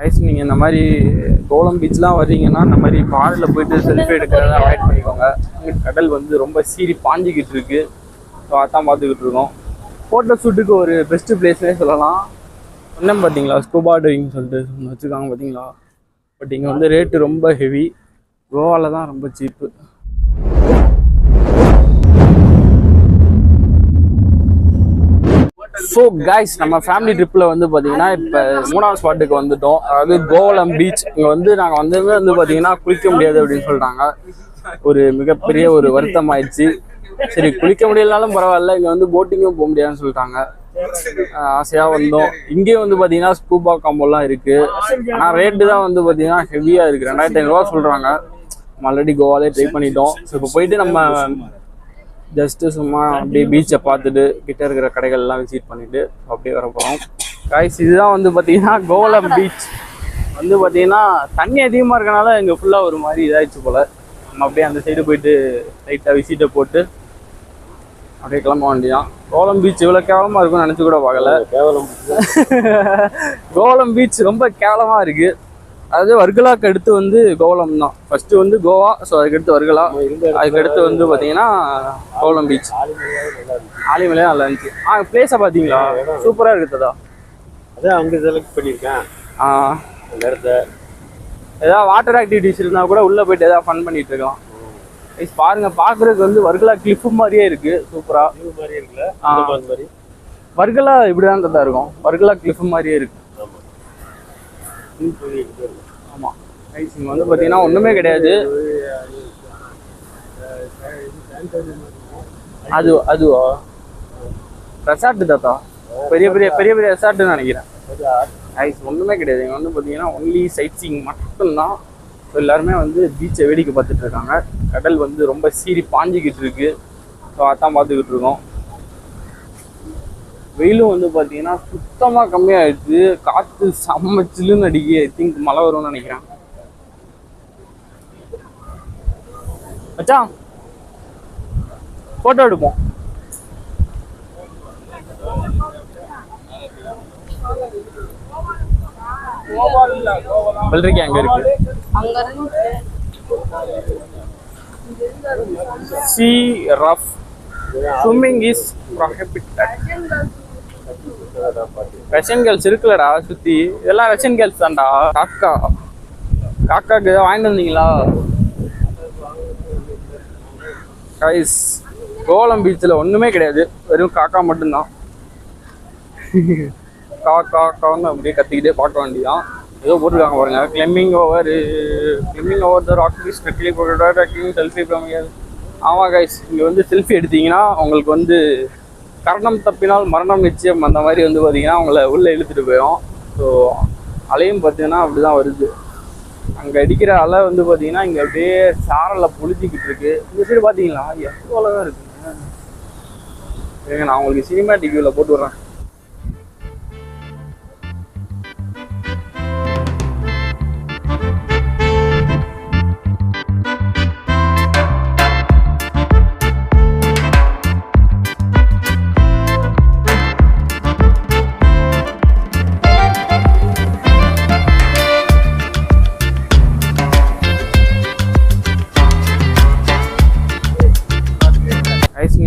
Guys நீங்கள் இந்த மாதிரி கோலம் பீச்லாம் வர்றீங்கன்னா இந்த மாதிரி பாடலில் போயிட்டு செல்ஃபி எடுக்கிறத அவாய்ட் பண்ணிக்கோங்க. கடல் வந்து ரொம்ப சீறி பாஞ்சிக்கிட்டு இருக்கு. ஸோ அதான் பார்த்துக்கிட்டு இருக்கோம். ஃபோட்டோ ஷூட்டுக்கு ஒரு பெஸ்ட்டு பிளேஸ்னே சொல்லலாம். இன்னும் பார்த்தீங்களா? ஸ்கூபா டைவிங் சொல்லிட்டு ஒன்று வச்சுருக்காங்க பார்த்தீங்களா? பட் இங்கே வந்து ரேட்டு ரொம்ப ஹெவி கோவாவில் தான் ரொம்ப சீப்பு ஸோ கைஸ் நம்ம ஃபேமிலி ட்ரிப்பில் வந்து பார்த்தீங்கன்னா இப்போ மூணாவது ஸ்பாட்டுக்கு வந்துட்டோம். அதாவது கோவலம் பீச் இங்கே வந்து நாங்கள் வந்து வந்து பார்த்தீங்கன்னா குளிக்க முடியாது அப்படின்னு சொல்கிறாங்க ஒரு மிகப்பெரிய ஒரு வருத்தம் ஆயிடுச்சு சரி குளிக்க முடியலனாலும் பரவாயில்ல. இங்கே வந்து போட்டிங்கும் போக முடியாதுன்னு சொல்லிட்டாங்க. ஆசையாக வந்தோம். இங்கேயும் வந்து பார்த்தீங்கன்னா ஸ்கூபா காம்போலாம் இருக்குது ஆனால் ரேட்டு தான் வந்து பார்த்தீங்கன்னா ஹெவியாக இருக்குது ரெண்டாயிரத்தி ஐநூறுரூவா சொல்கிறாங்க நம்ம ஆல்ரெடி கோவாலே ட்ரை பண்ணிட்டோம். ஸோ இப்போ போயிட்டு நம்ம ஜஸ்ட்டு சும்மா அப்படியே பீச்சை பார்த்துட்டு கிட்ட இருக்கிற கடைகள்லாம் விசிட் பண்ணிட்டு அப்படியே வர போகிறோம் காய்ஸ் இதுதான் வந்து பார்த்தீங்கன்னா கோவலம் பீச் வந்து பார்த்தீங்கன்னா தண்ணி அதிகமாக இருக்கனால இங்கே ஃபுல்லாக ஒரு மாதிரி இதாகிடுச்சு போல். நம்ம அப்படியே அந்த சைடு போயிட்டு லைட்டாக விசிட்டை போட்டு அப்படியே கிளம்ப வேண்டியதான் கோவலம் பீச் இவ்வளோ கேவலமாக இருக்கும்னு நினச்சி கூட பார்க்கல. கேவலம் கோவலம் பீச் ரொம்ப கேவலமாக இருக்குது அதாவது வர்கலாக்கு அடுத்து வந்து கோவலம் தான். ஃபர்ஸ்ட் வந்து கோவா ஸோ அதுக்கடுத்து வர்கலா. அதுக்கடுத்து வந்து பார்த்தீங்கன்னா கோவலம் பீச் ஆலிமலையே நல்லா இருந்துச்சு. ஆ பிளேஸை பார்த்தீங்களா சூப்பராக இருக்குதா அதான் அங்க செலக்ட் பண்ணியிருக்கேன். ஆ. அந்த இடத்த. ஏதாவது வாட்டர் ஆக்டிவிட்டிஸ் இருந்தால் கூட உள்ளே போயிட்டு ஏதாவது ஃபன் பண்ணிட்டு இருக்கலாம். Guys, பாருங்க பார்க்குறதுக்கு வந்து வர்கலா கிளிஃப் மாதிரியே இருக்கு. சூப்பரா. இது மாதிரி இருக்குல்ல? வர்கலா இப்படி தான் தான் இருக்கும். வர்கலா கிளிஃப் மாதிரியே இருக்கு ஆமா இது பண்ணிட்டு இருக்கு. ஆமாம் ரைஸ் வந்து பார்த்தீங்கன்னா ஒன்றுமே கிடையாது. அது அதுவா? ரெசார்ட் தாத்தா. பெரிய பெரிய பெரிய பெரிய ரெசார்ட்னு நினைக்கிறேன். ஐஸ் ஒன்றுமே கிடையாது. இங்கே வந்து பார்த்தீங்கன்னா ஒன்லி சைட் சீங் மட்டும்தான். ஸோ எல்லாருமே வந்து பீச்சை வேடிக்கை பார்த்துட்டு இருக்காங்க. கடல் வந்து ரொம்ப சீறி பாஞ்சிக்கிட்டு இருக்கு. ஸோ அதான் பார்த்துக்கிட்டு இருக்கோம். வெயிலும் வந்து பார்த்தீங்கன்னா சுத்தமாக கம்மியாயிடுச்சு. காற்று செம்ம சில்லுன்னு அடிக்கி ஐ திங்க் மழை வரும்னு நினைக்கிறேன். மச்சான் ஃபோட்டோ எடுப்போம். வெள்ளரிக்கா அங்க இருக்கு. Sea rough swimming is prohibited Russian girls இருக்குல்லடா சுத்தி. இதெல்லாம் ரஷ்யன் கேர்ள்ஸ் தான்டா. காக்கா. காக்காக்கு வாங்கிட்டு வந்தீங்களா? கைஸ் கோலம் பீச்சில் ஒன்றுமே கிடையாது. வெறும் காக்கா மட்டும்தான். காக்கா கான்னு அப்படியே கத்திக்கிட்டே பார்க்க வேண்டியதான் ஏதோ போட்டிருக்காங்க பாருங்க. Climbing over climbing over the rock beach trekking trekking selfie ஆமாம் கைஸ் இங்கே வந்து செல்ஃபி எடுத்தீங்கன்னா உங்களுக்கு வந்து கரணம் தப்பினால் மரணம் நிச்சயம் அந்த மாதிரி வந்து பார்த்திங்கன்னா அவங்கள உள்ளே இழுத்துட்டு போயிடும் ஸோ அலையும் பார்த்தீங்கன்னா அப்படி தான் வருது. அங்கே அடிக்கிற அலை வந்து பார்த்திங்கன்னா இங்கே அப்படியே சாரலில் பொழிஞ்சிக்கிட்டு இருக்கு. இந்த சைடு பார்த்தீங்களா எவ்வளோ தான் இருக்குங்க. ஏங்க நான் உங்களுக்கு சினிமாட்டிக் வியூவில் போட்டு விட்றேன்.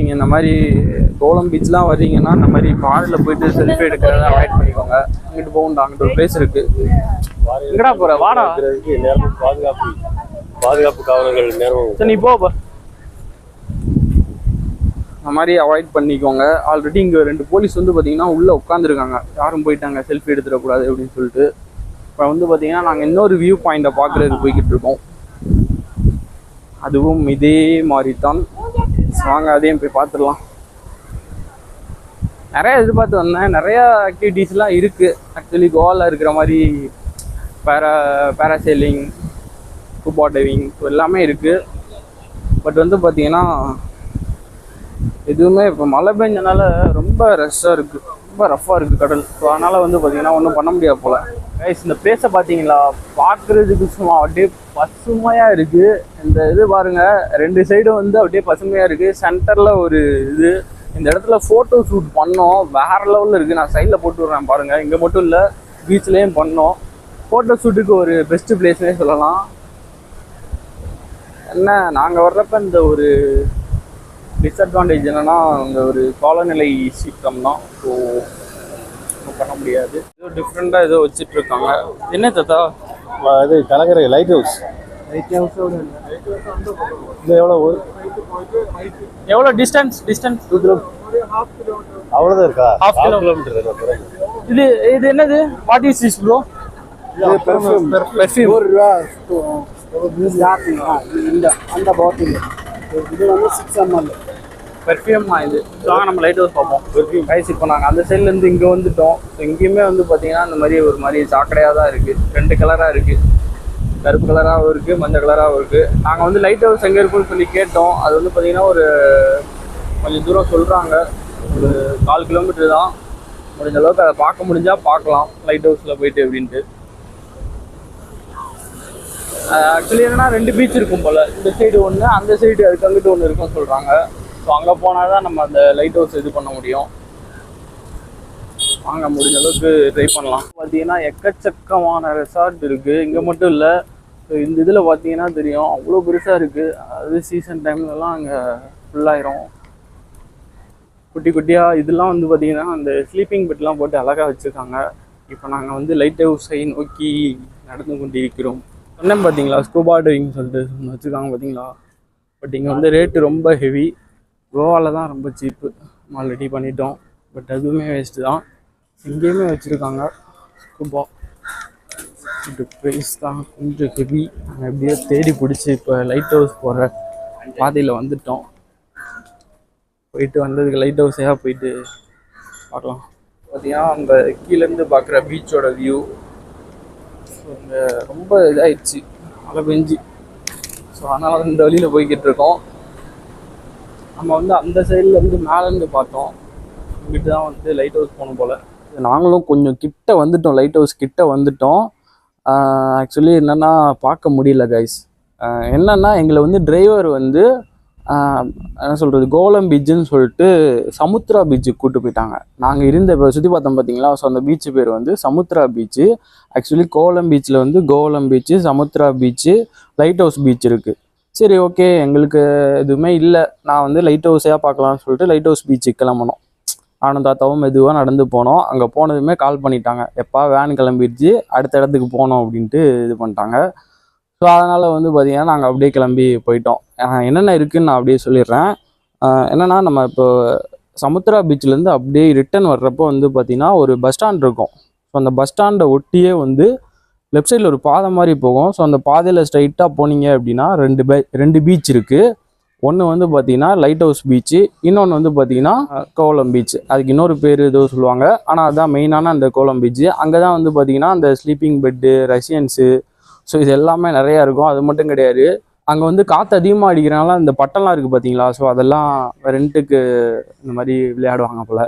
நீங்கள் இந்த மாதிரி கோலம் பீச்லாம் வர்றீங்கன்னா இந்த மாதிரி பாறையில் போயிட்டு செல்ஃபி எடுக்கிறத அவாய்ட் பண்ணிக்கோங்க. அங்கிட்டு போகும்டா அங்கிட்டு ஒரு பிளேஸ் இருக்கு. எங்கடா போற? வாடா. நேரமும் பாதுகாப்பு பாதுகாப்பு காவலர்கள் நேரமும் சரி நீ போ அந்த மாதிரி அவாய்ட் பண்ணிக்கோங்க. ஆல்ரெடி இங்கே ரெண்டு போலீஸ் வந்து பார்த்தீங்கன்னா உள்ளே உட்காந்துருக்காங்க யாரும் போயிட்டாங்க செல்ஃபி எடுத்துடக்கூடாது அப்படின்னு சொல்லிட்டு. இப்போ வந்து பார்த்தீங்கன்னா நாங்கள் இன்னொரு வியூ பாயிண்ட்டை பார்க்குறதுக்கு போய்கிட்டு இருக்கோம். அதுவும் இதே மாதிரி தான் வாங்க அதையும் போய் பார்த்துடலாம். நிறையா எதிர்பார்த்து வந்தேன். நிறையா ஆக்டிவிட்டீஸ்லாம் இருக்குது ஆக்சுவலி கோவாவில் இருக்கிற மாதிரி பேரா பேராசைலிங் ஸ்கூபா டைவிங் எல்லாமே இருக்குது பட் வந்து பார்த்திங்கன்னா எதுவுமே இப்போ மழை பெஞ்சனால ரொம்ப ரஷ்ஷாக இருக்குது ரொம்ப ரஃப்பாக இருக்குது கடல். ஸோ அதனால் வந்து பார்த்திங்கன்னா ஒன்றும் பண்ண முடியாது போல். கைஸ் இந்த பிளேஸை பார்த்தீங்களா பார்க்குறதுக்கு சும்மா அப்படியே பசுமையாக இருக்குது இந்த இது பாருங்கள் ரெண்டு சைடும் வந்து அப்படியே பசுமையாக இருக்குது சென்டரில் ஒரு இது. இந்த இடத்துல ஃபோட்டோ ஷூட் பண்ணோம். வேற லெவலில் இருக்குது நான் சைடில் போட்டு விட்றேன் பாருங்கள் இங்கே மட்டும் இல்லை பீச்லேயும் பண்ணோம். ஃபோட்டோ ஷூட்டுக்கு ஒரு பெஸ்ட் பிளேஸ்னே சொல்லலாம். என்ன நாங்கள் வர்றப்ப இந்த ஒரு டிஸ்அட்வான்டேஜ் என்னன்னா இந்த ஒரு காலநிலை சீக்கிரம் தான். ஸோ பண்ண முடியாது. ஏதோ டிஃப்ரெண்ட்டாக ஏதோ வச்சுட்டு இருக்காங்க. என்ன தாத்தா? இது கலங்கரை லைட் ஹவுஸ் இது எவ்வளோ எவ்வளோ டிஸ்டன்ஸ் டிஸ்டன்ஸ் அவ்வளோதான் இருக்கா? Half kilo. கிலோமீட்டர் இருக்கா? இது இது என்னது? வாட் இஸ் திஸ் ப்ரோ இது பெர்ஃப்யூம் பெர்ஃப்யூம் ஒரு ரூபா இந்த அந்த பாட்டில் இது வந்து சிக்ஸ் எம்எல் பெர்ஃப்யூம் இது. வாங்க நம்ம லைட் ஹவுஸ் பார்ப்போம். பெர்ஃப்யூம் கைஸ் இப்போ நாங்கள் அந்த சைட்லேருந்து இங்கே வந்துட்டோம். எங்கேயுமே இங்கேயுமே வந்து பார்த்தீங்கன்னா இந்த மாதிரி ஒரு மாதிரி சாக்கடையாக தான் இருக்குது ரெண்டு கலராக இருக்குது கருப்பு கலராகவும் இருக்குது மஞ்சள் கலராகவும் இருக்குது நாங்கள் வந்து லைட் ஹவுஸ் எங்கே இருக்குன்னு சொல்லி கேட்டோம். அது வந்து பார்த்தீங்கன்னா ஒரு கொஞ்சம் தூரம் சொல்கிறாங்க ஒரு கால் கிலோமீட்டர் தான். முடிஞ்ச அளவுக்கு அதை பார்க்க முடிஞ்சால் பார்க்கலாம். லைட் ஹவுஸில் போயிட்டு அப்படின்ட்டு. ஆக்சுவலி என்னன்னா ரெண்டு பீச் இருக்கும் போல். இந்த சைடு ஒன்று அந்த சைடு அதுக்கு அங்கிட்டு ஒன்று இருக்கும்னு சொல்கிறாங்க ஸோ அங்கே போனால் தான் நம்ம அந்த லைட் ஹவுஸ் இது பண்ண முடியும். வாங்க முடிஞ்ச அளவுக்கு ட்ரை பண்ணலாம். பார்த்தீங்கன்னா எக்கச்சக்கமான ரெசார்ட் இருக்குது இங்கே மட்டும் இல்லை. ஸோ இந்த இதில் பார்த்தீங்கன்னா தெரியும். அவ்வளோ பெருசாக இருக்குது அது சீசன் டைம்லலாம் அங்கே ஃபுல்லாயிரும் குட்டி குட்டியாக இதெல்லாம் வந்து பார்த்தீங்கன்னா அந்த ஸ்லீப்பிங் பெட்லாம் போட்டு அழகாக வச்சுருக்காங்க. இப்போ நாங்கள் வந்து லைட் ஹவுஸை நோக்கி நடந்து கொண்டிருக்கிறோம். சொன்னேன் பார்த்தீங்களா? ஸ்கூபா டைவிங் சொல்லிட்டு ஒன்று வச்சுருக்காங்க பார்த்தீங்களா? பட் இங்கே வந்து ரேட்டு ரொம்ப ஹெவி கோவாவில் தான் ரொம்ப சீப்பு ஆல்ரெடி பண்ணிட்டோம். பட் அதுவுமே வேஸ்ட்டு தான். இங்கேயுமே வச்சுருக்காங்க. ஸ்கூபா இது ப்ரைஸ் தான். கொஞ்சம் ஹெவி நாங்கள் எப்படியோ தேடி பிடிச்சி இப்போ லைட் ஹவுஸ் போகிற பாதையில் வந்துட்டோம். போயிட்டு வந்ததுக்கு லைட் ஹவுஸையாக போயிட்டு பார்க்கலாம். பார்த்தீங்கன்னா அந்த கீழேருந்து பார்க்குற பீச்சோட வியூ ஸோ இங்கே ரொம்ப இதாகிடுச்சு மழை பெஞ்சு. ஸோ அதனால் இந்த வழியில் போய்கிட்டு இருக்கோம். நம்ம வந்து அந்த சைடில் வந்து மேலேருந்து பார்த்தோம். இங்கிட்டு தான் வந்து லைட் ஹவுஸ் போகணும் போல். நாங்களும் கொஞ்சம் கிட்ட வந்துட்டோம். லைட் ஹவுஸ் கிட்ட வந்துட்டோம். ஆக்சுவலி என்னென்னா பார்க்க முடியல கைஸ் என்னென்னா எங்களை வந்து டிரைவர் வந்து என்ன சொல்கிறது கோலம் பீச்சுன்னு சொல்லிட்டு சமுத்ரா பீச்சுக்கு கூட்டு போயிட்டாங்க. நாங்கள் இருந்த இப்போ சுற்றி பார்த்தோம் பார்த்தீங்களா ஸோ அந்த பீச்சு பேர் வந்து சமுத்ரா பீச்சு ஆக்சுவலி கோலம் பீச்சில் வந்து கோலம் beach Samudra beach light house beach இருக்குது சரி ஓகே எங்களுக்கு எதுவுமே இல்லை. நான் வந்து லைட் ஹவுஸையாக பார்க்கலாம்னு சொல்லிட்டு லைட் ஹவுஸ் பீச்சுக்கு கிளம்பணும் நானும் தாத்தாவும் மெதுவாக நடந்து போனோம். அங்கே போனதுமே கால் பண்ணிட்டாங்க. எப்பா வேன் கிளம்பிடுச்சு அடுத்த இடத்துக்கு போனோம் அப்படின்ட்டு இது பண்ணிட்டாங்க. ஸோ அதனால் வந்து பார்த்திங்கன்னா நாங்கள் அப்படியே கிளம்பி போயிட்டோம். என்னென்ன இருக்குதுன்னு நான் அப்படியே சொல்லிடுறேன். என்னென்னா நம்ம இப்போ சமுத்ரா பீச்சிலேருந்து அப்படியே ரிட்டர்ன் வர்றப்போ வந்து பார்த்திங்கன்னா ஒரு பஸ் ஸ்டாண்ட் இருக்கும். ஸோ அந்த பஸ் ஸ்டாண்டை ஒட்டியே வந்து லெஃப்ட் சைடில் ஒரு பாதை மாதிரி போகும். ஸோ அந்த பாதையில் ஸ்ட்ரைட்டாக போனீங்க அப்படின்னா ரெண்டு பே ரெண்டு பீச் இருக்குது ஒன்று வந்து பார்த்தீங்கன்னா லைட் ஹவுஸ் பீச்சு இன்னொன்று வந்து பார்த்தீங்கன்னா கோலம் பீச் அதுக்கு இன்னொரு பேர் ஏதோ சொல்லுவாங்க. ஆனால் அதுதான் மெயினான அந்த கோலம் பீச்சு அங்கே தான் வந்து பார்த்தீங்கன்னா அந்த ஸ்லீப்பிங் பெட்டு ரஷ்யன்ஸு ஸோ இது எல்லாமே நிறையா இருக்கும். அது மட்டும் கிடையாது. அங்கே வந்து காற்று அதிகமாக அடிக்கிறனால இந்த பட்டம்லாம் இருக்குது பார்த்தீங்களா ஸோ அதெல்லாம் ரெண்ட்டுக்கு இந்த மாதிரி விளையாடுவாங்க போல்.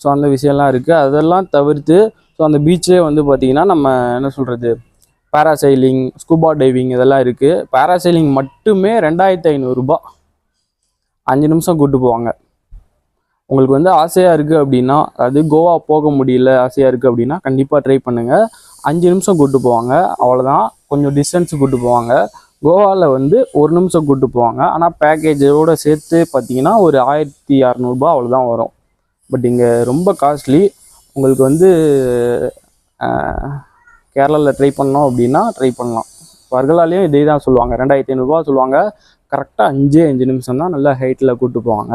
ஸோ அந்த விஷயம்லாம் இருக்குது அதெல்லாம் தவிர்த்து ஸோ அந்த பீச்சே வந்து பார்த்திங்கன்னா நம்ம என்ன சொல்கிறது பேராசைலிங் ஸ்கூபா டைவிங் இதெல்லாம் இருக்குது பேராசைலிங் மட்டுமே ரெண்டாயிரத்தி ஐநூறுரூபா அஞ்சு நிமிஷம் கூப்பிட்டு போவாங்க. உங்களுக்கு வந்து ஆசையாக இருக்குது அப்படின்னா அதாவது கோவா போக முடியல ஆசையாக இருக்குது அப்படின்னா கண்டிப்பாக ட்ரை பண்ணுங்கள் அஞ்சு நிமிஷம் கூப்பிட்டு போவாங்க. அவ்வளோதான் கொஞ்சம் டிஸ்டன்ஸ் கூட்டு போவாங்க. கோவாவில் வந்து ஒரு நிமிஷம் கூட்டு போவாங்க. ஆனால் பேக்கேஜோடு சேர்த்து பார்த்தீங்கன்னா ஒரு ஆயிரத்தி அறநூறுபா அவ்வளோதான் வரும். பட் இங்கே ரொம்ப காஸ்ட்லி உங்களுக்கு வந்து கேரளாவில் ட்ரை பண்ணோம் அப்படின்னா ட்ரை பண்ணலாம். வர்கலாலையும் இதே தான் சொல்லுவாங்க. ரெண்டாயிரத்தி ஐநூறுரூவா சொல்லுவாங்க. கரெக்டாக அஞ்சு அஞ்சு நிமிஷம் தான் நல்லா ஹைட்டில் கூப்பிட்டு போவாங்க.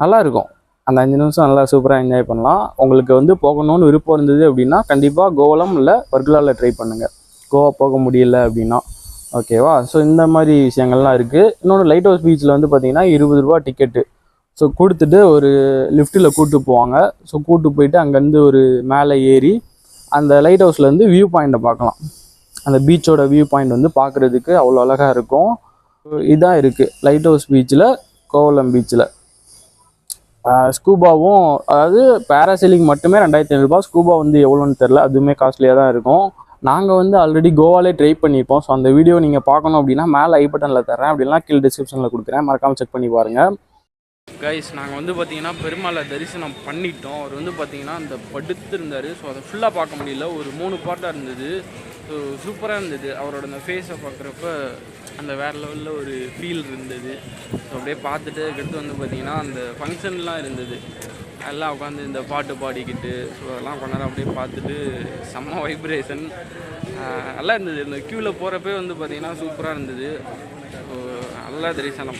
நல்லா இருக்கும். அந்த அஞ்சு நிமிஷம் நல்லா சூப்பராக என்ஜாய் பண்ணலாம். உங்களுக்கு வந்து போகணும்னு விருப்பம் இருந்தது அப்படின்னா கண்டிப்பாக கோவலம் இல்லை வர்கலாவில் ட்ரை பண்ணுங்கள் கோவா போக முடியல அப்படின்னா. ஓகேவா ஸோ இந்த மாதிரி விஷயங்கள்லாம் இருக்குது இன்னொன்று லைட் ஹவுஸ் பீச்சில் வந்து பார்த்திங்கன்னா இருபது ரூபா டிக்கெட்டு ஸோ கொடுத்துட்டு ஒரு லிஃப்ட்டில் கூப்பிட்டு போவாங்க. ஸோ கூப்பிட்டு போயிட்டு அங்கேருந்து ஒரு மேலே ஏறி அந்த லைட் ஹவுஸ்லேருந்து வியூ பாயிண்ட்டை பார்க்கலாம். அந்த பீச்சோட வியூ பாயிண்ட் வந்து பார்க்குறதுக்கு அவ்வளோ அழகாக இருக்கும். இதான் இருக்குது லைட் ஹவுஸ் பீச்சில் கோவலம் பீச்சில் ஸ்கூபாவும் அதாவது பேராசைலிங் மட்டுமே ரெண்டாயிரத்தி ஐநூறுபா ஸ்கூபா வந்து எவ்வளோன்னு தெரில அதுவுமே காஸ்ட்லியாக தான் இருக்கும். நாங்கள் வந்து ஆல்ரெடி கோவாலே ட்ரை பண்ணியிருப்போம். ஸோ அந்த வீடியோ நீங்கள் பார்க்கணும் அப்படின்னா மேலே ஐ பட்டனில் தரேன் அப்படின்னா கீழே டிஸ்கிரிப்ஷனில் கொடுக்குறேன். மறக்காமல் செக் பண்ணி பாருங்கள் கைஸ் நாங்கள் வந்து பார்த்தீங்கன்னா பெருமாளை தரிசனம் பண்ணிட்டோம். அவர் வந்து பார்த்தீங்கன்னா அந்த படுத்திருந்தார். ஸோ அதை ஃபுல்லாக பார்க்க முடியல. ஒரு மூணு பாட்டாக இருந்தது. ஸோ சூப்பராக இருந்தது. அவரோட அந்த ஃபேஸை பார்க்குறப்ப அந்த வேறு லெவலில் ஒரு ஃபீல் இருந்தது. ஸோ அப்படியே பார்த்துட்டு அதுக்கடுத்து வந்து பார்த்திங்கன்னா அந்த ஃபங்க்ஷன்லாம் இருந்தது. எல்லாம் உட்காந்து இந்த பாட்டு பாடிக்கிட்டு ஸோ அதெல்லாம் கொண்டாட அப்படியே பார்த்துட்டு செம்ம வைப்ரேஷன் நல்லா இருந்தது. இந்த க்யூவில் போகிறப்பே வந்து பார்த்திங்கன்னா சூப்பராக இருந்தது. ஸோ தரிசனம்.